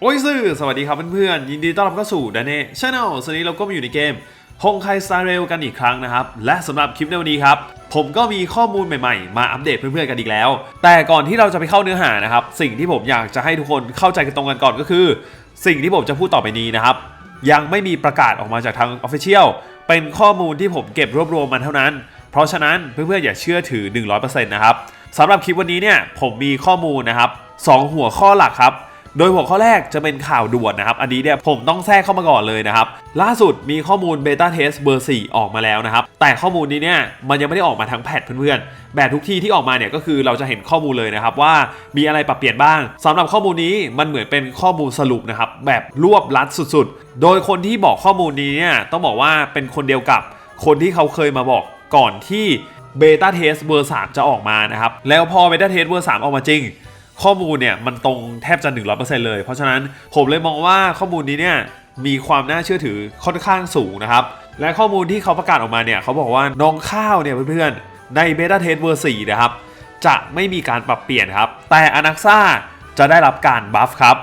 โอ้ยซื่อสวัสดีครับเพื่อนๆ ยินดีต้อนรับเข้าสู่ดานเน่ชาแนลสวัสดีเราก็มาอยู่ในเกมฮงไคสตาร์เรลกันอีกครั้งนะครับ และสำหรับคลิปในวันนี้ครับ ผมก็มีข้อมูลใหม่ๆ มาอัปเดตเพื่อนๆกันอีกแล้ว แต่ก่อนที่เราจะไปเข้าเนื้อหานะครับ สิ่งที่ผมอยากจะให้ทุกคนเข้าใจกันตรงกันก่อนก็คือ สิ่งที่ผมจะพูดต่อไปนี้นะครับ ยังไม่มีประกาศออกมาจากทาง Official เป็นข้อมูลที่ผมเก็บรวบรวมมาเท่านั้น เพราะฉะนั้นเพื่อนๆอย่าเชื่อถือ 100%นะครับสำหรับคลิปวันนี้เนี่ยผมมีข้อมูลนะครับสองหัวข้อหลักครับ โดยหัวข้อแรกจะเป็นข่าวด่วนนะครับ อันนี้เนี่ยผมต้องแทรกเข้ามาก่อนเลยนะครับ ล่าสุดมีข้อมูลเบต้าเทสเบอร์4ออกมาแล้วนะครับ แต่ข้อมูลนี้เนี่ยมันยังไม่ได้ออกมาทั้งแพทเพื่อนๆ แบบทุกที่ที่ออกมาเนี่ยก็คือเราจะเห็นข้อมูลเลยนะครับว่ามีอะไรปรับเปลี่ยนบ้างสำหรับข้อมูลนี้มันเหมือนเป็นข้อมูลสรุปนะครับแบบรวบลัดสุดๆ โดยคนที่บอกข้อมูลนี้เนี่ยต้องบอกว่าเป็นคนเดียวกับคนที่เขาเคยมาบอกก่อนที่เบต้าเทสเบอร์3จะออกมานะครับแล้วพอเบต้าเทสเบอร์3ออกมาจริง ข้อมูลเนี่ยมันตรงแทบจะ 100%เลย เพราะฉะนั้นผมเลยมองว่าข้อมูลนี้เนี่ยมีความน่าเชื่อถือค่อนข้างสูงนะครับ และข้อมูลที่เขาประกาศออกมาเนี่ยเขาบอกว่าน้องข้าวเนี่ยเพื่อนๆในเบต้าเทสเวอร์4นะครับจะไม่มีการปรับเปลี่ยนครับ แต่อนักซ่าจะได้รับการบัฟครับ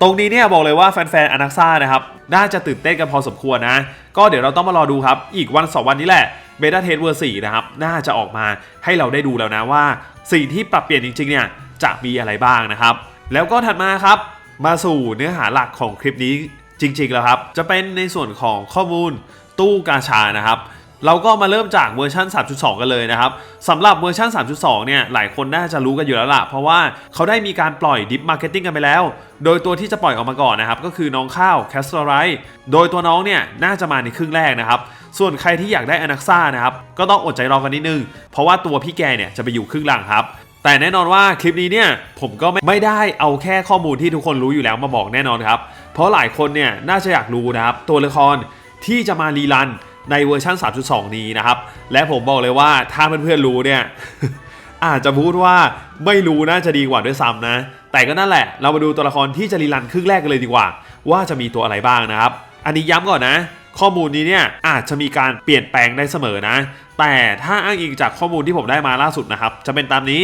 ตรงนี้เนี่ยบอกเลยว่าแฟนๆอนักซ่านะครับน่าจะตื่นเต้นกันพอสมควรนะ ก็เดี๋ยวเราต้องมารอดูครับ อีกวันสองวันนี้แหละเบต้าเทสเวอร์4นะครับน่าจะออกมาให้เราได้ดูแล้วนะว่า สิ่งที่ปรับเปลี่ยนจริงๆเนี่ย จะมีอะไรบ้างนะครับ แล้วก็ถัดมาครับ มาสู่เนื้อหาหลักของคลิปนี้จริงๆแล้วครับ จะเป็นในส่วนของข้อมูลตู้กาชานะครับเราก็มาเริ่มจากเวอร์ชัน3.2 กันเลยนะครับสำหรับเวอร์ชัน3.2 เนี่ย หลายคนน่าจะรู้กันอยู่แล้วล่ะ เพราะว่าเขาได้มีการปล่อยดิฟมาร์เก็ตติ้งกันไปแล้ว โดยตัวที่จะปล่อยออกมาก่อนนะครับ ก็คือน้องข้าวแคสตอร์ไรโดยตัวน้องเนี่ย น่าจะมาในครึ่งแรกนะครับ ส่วนใครที่อยากได้อนักซ่านะครับ ก็ต้องอดใจรอกันนิดนึง เพราะว่าตัวพี่แกเนี่ยจะไปอยู่ครึ่งหลังครับ แต่แน่นอนว่าคลิปนี้เนี่ยผมก็ไม่ได้เอาแค่ข้อมูลที่ทุกคนรู้อยู่แล้วมาบอกแน่นอนครับ เพราะหลายคนเนี่ยน่าจะอยากรู้นะครับ ตัวละครที่จะมารีรันในเวอร์ชัน3.2 นี้นะครับ และผมบอกเลยว่าถ้าเพื่อนๆรู้เนี่ยอาจจะพูดว่าไม่รู้น่าจะดีกว่าด้วยซ้ำนะ แต่ก็นั่นแหละ เรามาดูตัวละครที่จะรีรันครึ่งแรกกันเลยดีกว่า ว่าจะมีตัวอะไรบ้างนะครับ อันนี้ย้ำก่อนนะ ข้อมูลนี้เนี่ยอาจจะมีการเปลี่ยนแปลงได้เสมอนะ แต่ถ้าอ้างอิงจากข้อมูลที่ผมได้มาล่าสุดนะครับ จะเป็นตามนี้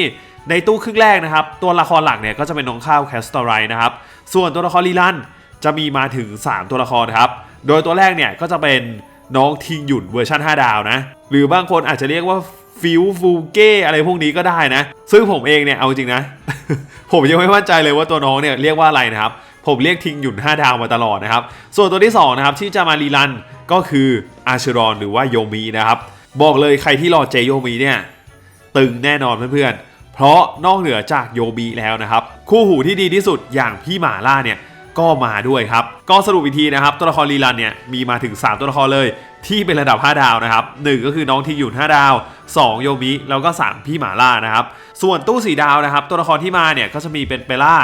ในตู้ครึ่งแรกนะครับ ตัวละครหลักเนี่ยก็จะเป็นน้องข้าวแคสตอร์ไรนะครับ ส่วนตัวละครรีรันจะมีมาถึง 3 ตัวละครครับ โดยตัวแรกเนี่ยก็จะเป็นน้องทิงหยุ่นเวอร์ชัน5 ดาวนะ หรือบางคนอาจจะเรียกว่าฟิวฟูเก้อะไรพวกนี้ก็ได้นะ ซึ่งผมเองเนี่ยเอาจริงนะ ผมยังไม่มั่นใจเลยว่าตัวน้องเนี่ยเรียกว่าอะไรนะครับ ผมเรียกทิงหยุ่น 5 ดาวมาตลอดนะครับ ส่วนตัวที่2นะครับที่จะมารีรันก็คืออาชรอนหรือว่าโยมีนะครับ บอกเลยใครที่รอเจโยมีเนี่ยตึงแน่นอนเพื่อนๆ เพราะนอกเหนือจากโยบีแล้วนะครับ คู่หูที่ดีที่สุดอย่างพี่หมาล่าเนี่ยก็มาด้วยครับ ก็สรุปอีกทีนะครับ ตัวละครรีรันเนี่ยมีมาถึง 3 ตัวละครเลยที่เป็นระดับ 5 ดาวนะครับ 1 ก็คือน้องที่อยู่5ดาว 2 โยมิ แล้วก็ 3 พี่หมาล่านะครับ ส่วนตู้4ดาวนะครับ ตัวละครที่มาเนี่ยก็จะมีเป็นเปล่า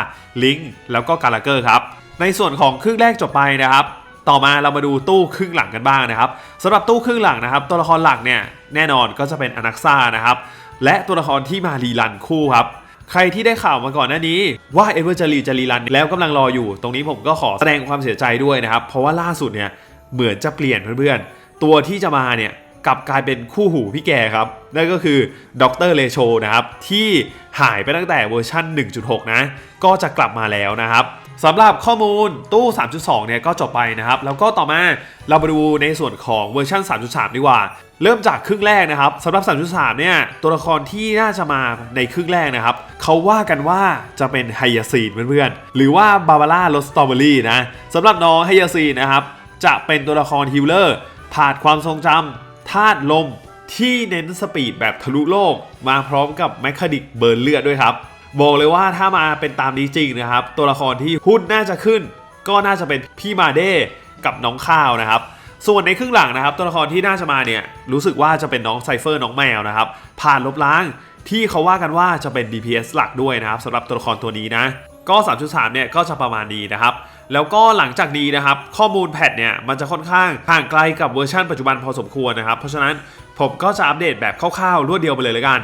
ลิงแล้วก็กาลาเกอร์ครับ ในส่วนของครึ่งแรกจบไปนะครับ ต่อมาเรามาดูตู้ครึ่งหลังกันบ้างนะครับสำหรับตู้ครึ่งหลังนะครับ ตัวละครหลักเนี่ยแน่นอนก็จะเป็นอนักซ่านะครับ และตัวละครที่มารีรันคู่ครับใครที่ได้ข่าวมาก่อนหน้านี้ว่าเอเวอร์จะรีจะรีรันแล้วกำลังรออยู่ ตรงนี้ผมก็ขอแสดงความเสียใจด้วยนะครับ เพราะว่าล่าสุดเนี่ยเหมือนจะเปลี่ยนเพื่อนๆ ตัวที่จะมาเนี่ยกลับกลายเป็นคู่หูพี่แกครับ นั่นก็คือดรเลโชนะครับ ที่หายไปตั้งแต่เวอร์ชัน1.6 นะ ก็จะกลับมาแล้วนะครับสำหรับข้อมูลตู้ 3.2 เนี่ยก็จบไปนะครับ แล้วก็ต่อมาเรามาดูในส่วนของเวอร์ชัน3.3 ดีกว่า เริ่มจากครึ่งแรกนะครับสำหรับ3.3เนี่ยตัวละครที่น่าจะมาในครึ่งแรกนะครับเขาว่ากันว่าจะเป็นไฮยาซีนเพื่อนๆ หรือว่าบาบาร่ารสสตรอเบอรี่นะสำหรับน้องไฮยาซีนนะครับจะเป็นตัวละครฮิลเลอร์ผ่านความทรงจำธาตุลมที่เน้นสปีดแบบทะลุโลก มาพร้อมกับแมคคานิกเบิร์นเลือดด้วยครับ บอกเลยว่าถ้ามาเป็นตามนี้จริงนะครับ ตัวละครที่หุ้นน่าจะขึ้น ก็น่าจะเป็นพี่มาเด้กับน้องข้าวนะครับ ส่วนในครึ่งหลังนะครับตัวละครที่น่าจะมาเนี่ยรู้สึกว่าจะเป็นน้องไซเฟอร์น้องแมวนะครับผ่านลบล้างที่เขาว่ากันว่าจะเป็น DPS หลักด้วยนะครับสำหรับตัวละครตัวนี้นะก็ 3.3 เนี่ยก็จะประมาณนี้นะครับ แล้วก็หลังจากนี้นะครับ ข้อมูลแพทเนี่ยมันจะค่อนข้างห่างไกลกับเวอร์ชันปัจจุบันพอสมควรนะครับ เพราะฉะนั้นผมก็จะอัปเดตแบบคร่าวๆ รวดเดียวไปเลยเลยกัน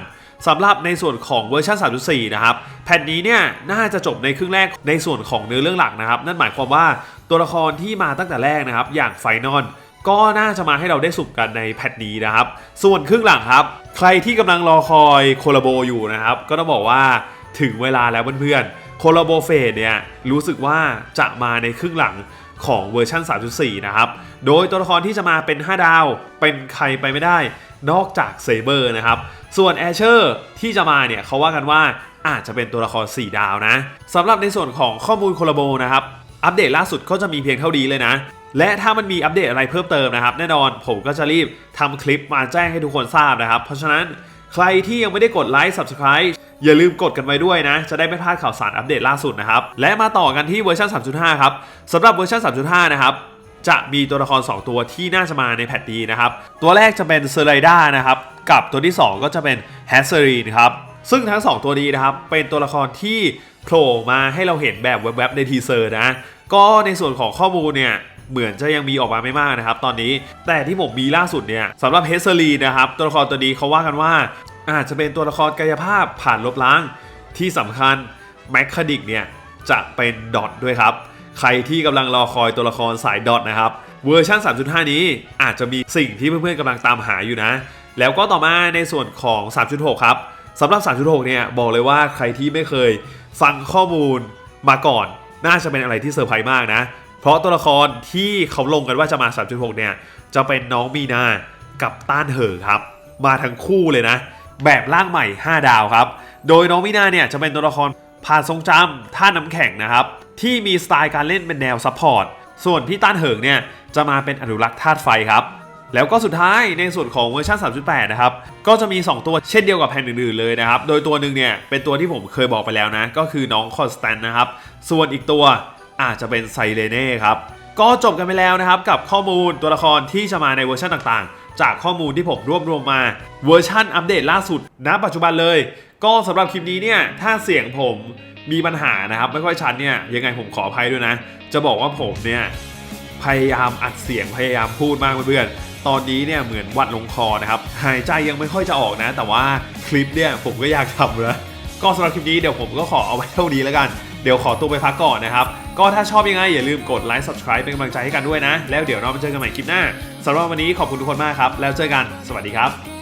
สำหรับในส่วนของเวอร์ชัน3.4 นะครับ แผ่นนี้เนี่ยน่าจะจบในครึ่งแรกในส่วนของเนื้อเรื่องหลักนะครับ นั่นหมายความว่าตัวละครที่มาตั้งแต่แรกนะครับ อย่างไฟนอล ก็น่าจะมาให้เราได้สุ่มกันในแพทนี้นะครับ ส่วนครึ่งหลังครับ ใครที่กำลังรอคอยโคลาโบอยู่นะครับ ก็ต้องบอกว่าถึงเวลาแล้วเพื่อนๆโคลาโบเฟสเนี่ยรู้สึกว่าจะมาในครึ่งหลังของเวอร์ชัน3.4 นะครับ โดยตัวละครที่จะมาเป็น 5 ดาว เป็นใครไปไม่ได้ นอกจากเซเบอร์นะครับ ส่วนแอชเชอร์ที่จะมาเนี่ยเขาว่ากันว่าอาจจะเป็นตัวละคร 4 ดาวนะสำหรับในส่วนของข้อมูลโคลาโบนะครับ อัปเดตล่าสุดก็จะมีเพียงเท่านี้เลยนะ และถ้ามันมีอัปเดตอะไรเพิ่มเติมนะครับ แน่นอนผมก็จะรีบทำคลิปมาแจ้งให้ทุกคนทราบนะครับ เพราะฉะนั้นใครที่ยังไม่ได้กดไลค์ Subscribe อย่าลืมกดกันไว้ด้วยนะ จะได้ไม่พลาดข่าวสารอัปเดตล่าสุดนะครับ และมาต่อกันที่เวอร์ชัน3.5 ครับสำหรับเวอร์ชัน3.5 นะครับ จะมีตัวละคร 2 ตัวที่น่าจะมาในแพทนี้นะครับ ตัวแรกจะเป็นเซอร์ไ d ด้านะครับ กับตัวที่ 2 ก็จะเป็นแฮสเซอรีนครับ ซึ่งทั้ง 2 ตัวนี้นะครับ เป็นตัวละครที่โผล่มาให้เราเห็นแบบแวบๆในทีเซอร์นะ ก็ในส่วนของข้อมูลเนี่ย เหมือนจะยังมีออกมาไม่มากนะครับ ตอนนี้แต่ที่ผมมีล่าสุดเนี่ยสำหรับเฮสเซอรีนะครับตัวละครตัวนี้เขาว่ากันว่า อาจจะเป็นตัวละครกายภาพผ่านลบล้างที่สำคัญแมคคาดิกเนี่ยจะเป็นดอทด้วยครับ ใครที่กำลังรอคอยตัวละครสายดอทนะครับเวอร์ชัน3.5 นี้อาจจะมีสิ่งที่เพื่อนๆกำลังตามหาอยู่นะ แล้วก็ต่อมาในส่วนของ 3.6 ครับสำหรับ 3.6 เนี่ยบอกเลยว่าใครที่ไม่เคยฟังข้อมูลมาก่อน น่าจะเป็นอะไรที่เซอร์ไพรส์มากนะ เพราะตัวละครที่เขาลงกันว่าจะมา 3.6 เนี่ย จะเป็นน้องมีนากับต้านเหอครับ มาทั้งคู่เลยนะ แบบร่างใหม่ 5 ดาวครับ โดยน้องมีนาเนี่ยจะเป็นตัวละครผ่านทรงจำท่าน้ำแข็งนะครับ ที่มีสไตล์การเล่นเป็นแนวซัพพอร์ต ส่วนพี่ต้านเหิงเนี่ยจะมาเป็นอนุรักษ์ธาตุไฟครับ แล้วก็สุดท้ายในส่วนของเวอร์ชัน3.8 นะครับ ก็จะมี 2 ตัวเช่นเดียวกับแผ่นอื่นๆเลยนะครับ โดยตัวหนึ่งเนี่ยเป็นตัวที่ผมเคยบอกไปแล้วนะ ก็คือน้องคอนสแตนนะครับ ส่วนอีกตัว อาจจะเป็นไซเลเน่ครับ ก็จบกันไปแล้วนะครับกับข้อมูลตัวละครที่จะมาในเวอร์ชันต่างๆ จากข้อมูลที่ผมรวบรวมมาเวอร์ชันอัปเดตล่าสุดณปัจจุบันเลย ก็สำหรับคลิปนี้เนี่ยถ้าเสียงผมมีปัญหานะครับไม่ค่อยชัดเนี่ยยังไงผมขออภัยด้วยนะ จะบอกว่าผมเนี่ยพยายามอัดเสียงพยายามพูดมากเพื่อนๆตอนนี้เนี่ยเหมือนวัดลงคอนะครับหายใจยังไม่ค่อยจะออกนะ แต่ว่าคลิปเนี่ยผมก็อยากทำนะก็สำหรับคลิปนี้เดี๋ยวผมก็ขอเอาไว้เท่านี้แล้วกัน เดี๋ยวขอตัวไปพักก่อนนะครับ ก็ถ้าชอบยังไงอย่าลืมกดไลค์ subscribe เป็นกำลังใจให้กันด้วยนะ แล้วเดี๋ยวเราไปเจอกันใหม่คลิปหน้าสำหรับวันนี้ขอบคุณทุกคนมากครับ แล้วเจอกัน สวัสดีครับ